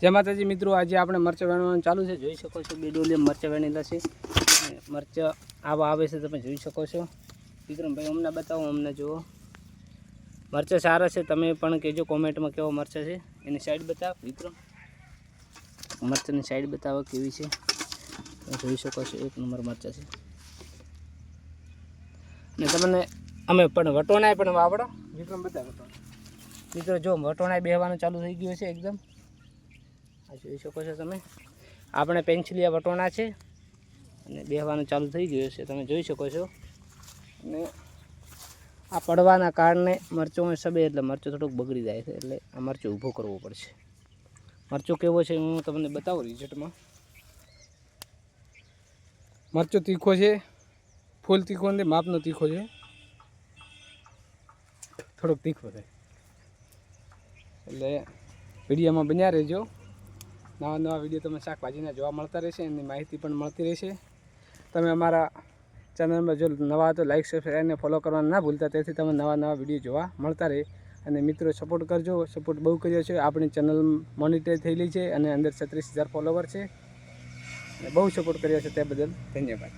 જય માતાજી મિત્રો આજે આપણે મરચાં વેણવાનું ચાલુ છે. જોઈ શકો છો બે ડોલી મરચાં વેણેલા છે. મરચાં આવા આવે છે તમે જોઈ શકો છો. વિક્રમભાઈ અમને બતાવો અમને જુઓ. મરચાં સારા છે તમે પણ કહેજો કોમેન્ટમાં કેવો મરચાં છે. એની સાઈડ બતાવો વિક્રમ. મરચાંની સાઈડ બતાવો કેવી છે. તમે જોઈ શકો છો એક નંબર મરચાં છે. અને તમને અમે પણ વટોણાય પણ વાવડો. વિક્રમ બતાવો. મિત્રો જો વટોણાય બેહવાનું ચાલુ થઈ ગયું છે એકદમ. આ જોઈ શકો છો તમે. આપણે પેન્સિલિયા વટોણા છે. અને બેહવાનું ચાલુ થઈ ગયું છે તમે જોઈ શકો છો. અને આ પડવાના કારણે મરચું સબે એટલે મરચું થોડુંક બગડી જાય છે, એટલે આ મરચું ઊભો કરવો પડશે. મરચું કેવો છે હું તમને બતાવું રિઝલ્ટમાં મરચું તીખો છે. ફૂલ તીખો નથી માપનો તીખો છે. થોડોક તીખો થાય. એટલે વિડીયોમાં બન્યા રહેજો. નવા નવા વીડિયો તમે શાકભાજીના જોવા મળતા રહેશે, એની માહિતી પણ મળતી રહેશે. તમે અમારા ચેનલમાં જો નવા તો લાઇક સબસ્ક્રાઈબ અને ફોલો કરવાનું ના ભૂલતા, તેથી તમે નવા નવા વીડિયો જોવા મળતા રહે. અને મિત્રો સપોર્ટ કરજો. સપોર્ટ બહુ કર્યો છે. આપણી ચેનલ મોનિટર થયેલી છે અને અંદર છત્રીસ હજાર ફોલોવર છે. અને બહુ સપોર્ટ કર્યો છે તે બદલ ધન્યવાદ.